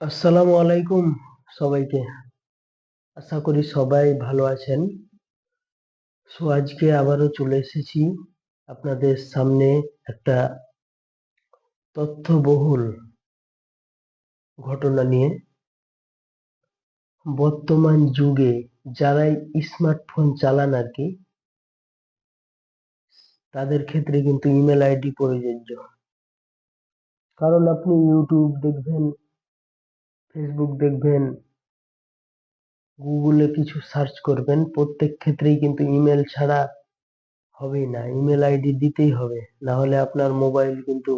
আসসালামু আলাইকুম সবাইকে। আশা করি সবাই ভালো আছেন। সো, আজকে আবারও চলে এসেছি আপনাদের সামনে একটা তথ্যবহুল ঘটনা নিয়ে। বর্তমান যুগে যারাই স্মার্টফোন চালান আর কি, তাদের ক্ষেত্রে কিন্তু ইমেল আইডি প্রযোজ্য। কারণ আপনি ইউটিউব দেখবেন ফেসবুক দেখবেন গুগলে কিছু সার্চ করবেন, প্রত্যেক ক্ষেত্রেই কিন্তু ইমেল ছাড়া হবেই না। ইমেল আইডি দিতেই হবে না হলে আপনার মোবাইল কিন্তু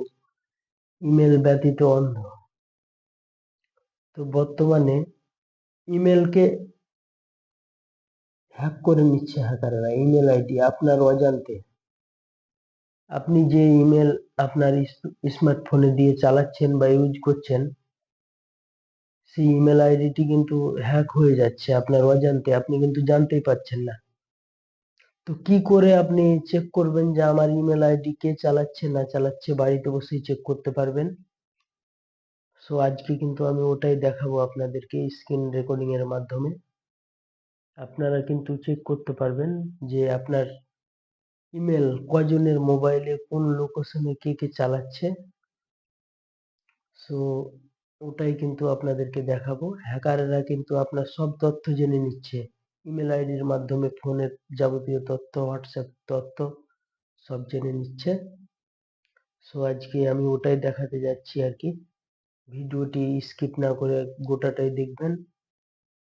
ইমেল ব্যতীত অন্ধ। তো বর্তমানে ইমেলকে হ্যাক করে নিচ্ছে হ্যাকাররা ইমেল আইডি আপনার অজান্তে। আপনি যে ইমেল আপনার স্মার্টফোনে দিয়ে চালাচ্ছেন বা ইউজ করছেন সেই ইমেল আইডিটি কিন্তু হ্যাক হয়ে যাচ্ছে আপনার অজান্তে, আপনি কিন্তু জানতেই পারছেন না। তো কি করে আপনি চেক করবেন যে আমার ইমেল আইডি কে চালাচ্ছে না চালাচ্ছে, বাড়িতে বসেই চেক করতে পারবেন? সো আজকে কিন্তু আমি ওটাই দেখাবো আপনাদেরকে স্ক্রিন রেকর্ডিং এর মাধ্যমে। আপনারা কিন্তু চেক করতে পারবেন যে আপনার ইমেল কজনের মোবাইলে কোন লোকেশনে কে কে চালাচ্ছে। সো ওটাই কিন্তু আপনাদেরকে দেখাবো। হ্যাকাররা কিন্তু আপনার সব তথ্য জেনে নিচ্ছে। ইমেল আইডির মাধ্যমে, ফোনের যাবতীয় তথ্য, হোয়াটসঅ্যাপ তথ্য সব জেনে নিচ্ছে। সো, আজকে আমি ওটাই দেখাতে যাচ্ছি আর কি। ভিডিওটি স্কিপ না করে গোটাটাই দেখবেন।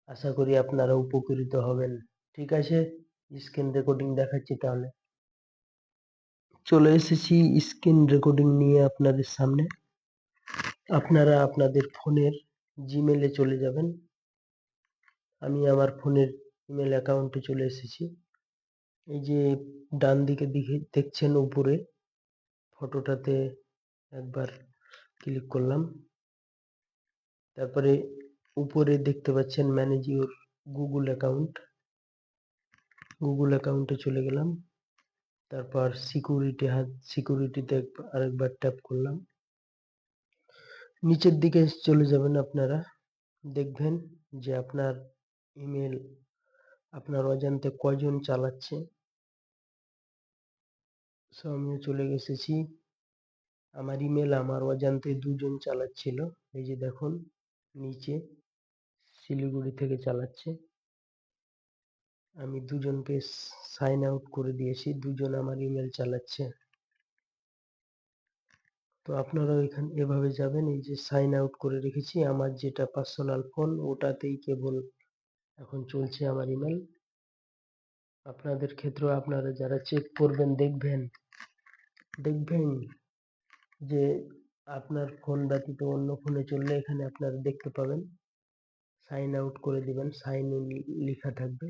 আশা করি আপনারা উপকৃত হবেন। ঠিক আছে? স্ক্রিন রেকর্ডিং দেখাচ্ছি তাহলে। চলে এসেছি স্ক্রিন রেকর্ডিং নিয়ে আপনাদের সামনে। আপনারা আপনাদের ফোনের জিমেলে চলে যাবেন। আমি আমার ফোনের ইমেল অ্যাকাউন্টে চলে এসেছি। এই যে ডান দিকে দেখছেন উপরে ফটোটাতে একবার ক্লিক করলাম। তারপরে উপরে দেখতে পাচ্ছেন manage your Google account Google অ্যাকাউন্টে চলে গেলাম। তারপর সিকিউরিটি হাত সিকিউরিটিতে আরেকবার ট্যাপ করলাম। নিচের দিকে চলে যাবেন আপনারা। দেখবেন যে আপনার ইমেল আপনার অজান্তে কয়জন চালাচ্ছে। সো আমিও চলে এসেছি। আমার ইমেল আমার অজান্তে দুজন চালাচ্ছিল। এই যে দেখুন, নিচে শিলিগুড়ি থেকে চালাচ্ছে। আমি দুজনকে সাইন আউট করে দিয়েছি। দুজন আমার ইমেল চালাচ্ছে। তো আপনারা এখানে এভাবে যাবেন। এই যে সাইন আউট করে রেখেছি। আমার যেটা পার্সোনাল ফোন ওটাতেই কেবল এখন চলছে আমার ইমেল আপনাদের ক্ষেত্রেও আপনারা যারা চেক করবেন, দেখবেন দেখবেন যে আপনার ফোন ব্যতীত অন্য ফোনে চললে এখানে আপনারা দেখতে পাবেন। সাইন আউট করে দিবেন। সাইন ইন লেখা থাকবে।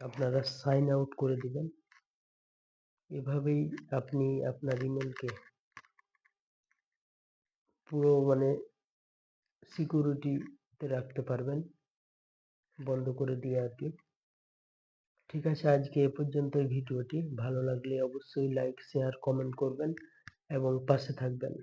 আপনারা সাইন আউট করে দিবেন। এভাবেই আপনি আপনার ইমেলকে পুরো মানে সিকিউরিটিতে রাখতে পারবেন। বন্ধ করে দিয়ে আর কি ঠিক আছে, আজকে এ পর্যন্ত ভিডিওটি। ভালো লাগলে অবশ্যই লাইক শেয়ার কমেন্ট করবেন এবং পাশে থাকবেন।